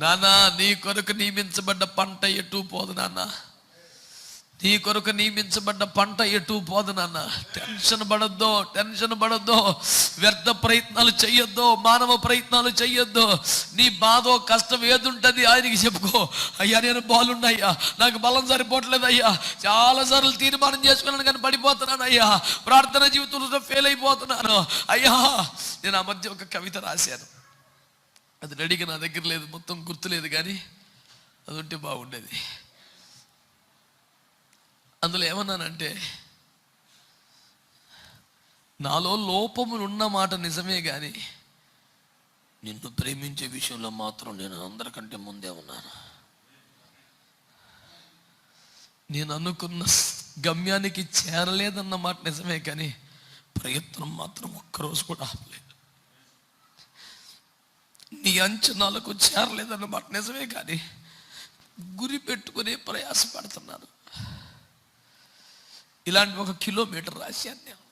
నానా నీ కొరకు నియమించబడ్డ పంట ఎటు పోదు నాన్న? నీ కొరకు నియమించబడ్డ పంట ఎటు పోదు నాన్న? టెన్షన్ పడద్దు టెన్షన్ పడద్దు. వ్యర్థ ప్రయత్నాలు చెయ్యొద్దు మానవ ప్రయత్నాలు చెయ్యొద్దు. నీ బాధో కష్టం ఏదుంటది ఆయనకి చెప్పుకో. అయ్యా నేను బాగున్నాయ్యా నాకు బలం సరిపోవట్లేదు అయ్యా చాలా సార్లు తీర్మానం చేసుకున్నాను కానీ పడిపోతున్నాను అయ్యా. ప్రార్థన జీవితంలో ఫెయిల్ అయిపోతున్నాను. అయ్యా నేను ఆ మధ్య ఒక కవిత రాశాను. అది రెడీగా నా దగ్గర లేదు మొత్తం గుర్తులేదు కానీ అది ఉంటే బాగుండేది. అందులో ఏమన్నానంటే నాలో లోపములు ఉన్న మాట నిజమే కానీ నిన్ను ప్రేమించే విషయంలో మాత్రం నేను అందరికంటే ముందే ఉన్నాను. నేను అనుకున్న గమ్యానికి చేరలేదన్న మాట నిజమే కానీ ప్రయత్నం మాత్రం ఒక్కరోజు కూడా ఆపలేదు. నీ అంచనాలకు చేరలేదన్నమాట. నిజమే కానీ గురి పెట్టుకునే ప్రయాసపడుతున్నారు ఇలాంటి ఒక కిలోమీటర్ రాశాను నేను.